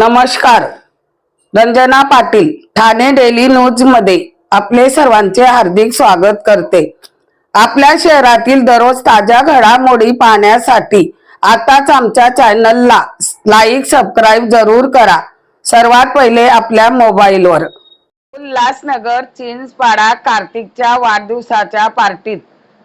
नमस्कार. रंजना पाटील ठाणे डेली न्यूजमध्ये आपले सर्वांचे हार्दिक स्वागत करते. आपल्या शहरातील दररोज ताज्या घडामोडी पाहण्यासाठी आताच आमच्या चॅनलला लाईक सबस्क्राईब जरूर करा. सर्वात पहिले आपल्या मोबाईलवर. उल्हासनगर चिंचपाडा कार्तिकच्या वाढदिवसाच्या पार्टीत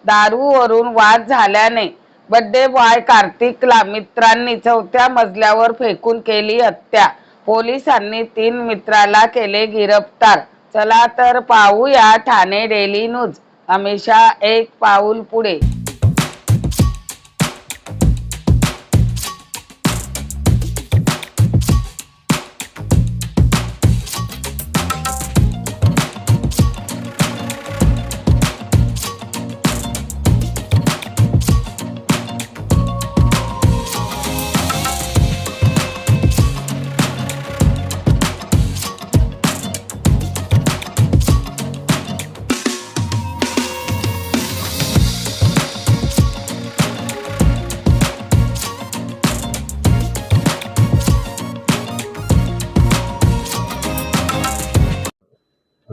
दारूवरून वाद झाल्याने बड्डे बॉय कार्तिकला मित्रांनी चौथ्या मजल्यावर फेकून केली हत्या. पोलिसांनी तीन मित्राला केले गिरफ्तार. चला तर पाहूया ठाणे डेली न्यूज. हमेशा एक पाऊल पुढे.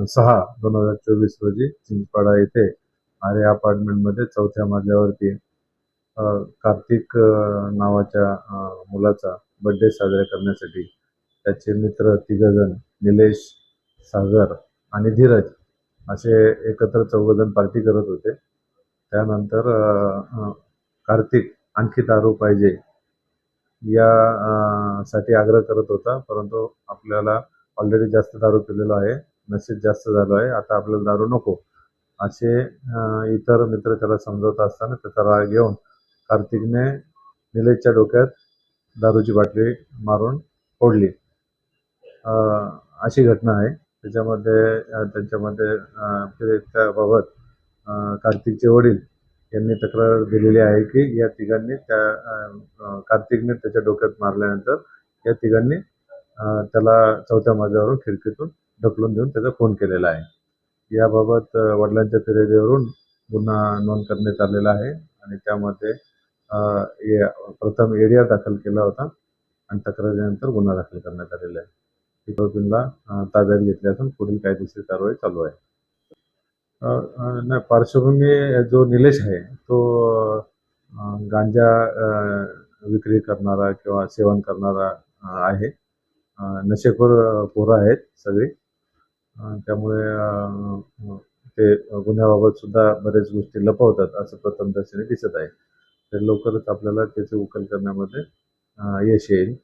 सहा दोन हजार चोवीस रोजी चिंचपाडा येथे आर्या अपार्टमेंटमध्ये चौथ्या मजल्यावरती कार्तिक नावाच्या मुलाचा बड्डे साजरा करण्यासाठी त्याचे मित्र तिघजण निलेश सागर आणि धीरज असे एकत्र चौघजण पार्टी करत होते. त्यानंतर कार्तिक आणखी दारू पाहिजे या साठी आग्रह करत होता परंतु आपल्याला ऑलरेडी जास्त दारू पिलेला आहे. नशेत जास्त झालो आहे. आता आपल्याला दारू नको. असे इतर मित्र त्याला समजवत असताना त्याचा राग घेऊन कार्तिकने निलेशच्या डोक्यात दारूची बाटली मारून फोडली. अशी घटना आहे. त्याच्यामध्ये त्यांच्यामध्ये त्याबाबत कार्तिकचे वडील यांनी तक्रार दिलेली आहे की या तिघांनी त्या कार्तिकने त्याच्या डोक्यात मारल्यानंतर या तिघांनी त्याला चौथ्या मजल्यावरून खिडकीतून ढकलून देऊन त्याचा खून केलेला आहे. याबाबत वडिलांच्या फिर्यादीवरून गुन्हा नोंद करण्यात आलेला आहे आणि त्यामध्ये ए- प्रथम एडीआर दाखल केला होता आणि तक्रारीनंतर गुन्हा दाखल करण्यात आलेला आहे. आरोपींना ताब्यात घेतले असून पुढील कायदेशीर कारवाई चालू आहे. नाही पार्श्वभूमी जो निलेश आहे तो गांजा विक्री करणारा किंवा सेवन करणारा आहे. नशेखोर पोरं आहेत सगळी. त्यामुळे ते गुन्ह्याबाबत सुद्धा बरेच गोष्टी लपवतात असं प्रथमदर्शनी दिसत आहे. तर लवकरच आपल्याला त्याची उकल करण्यामध्ये यश येईल.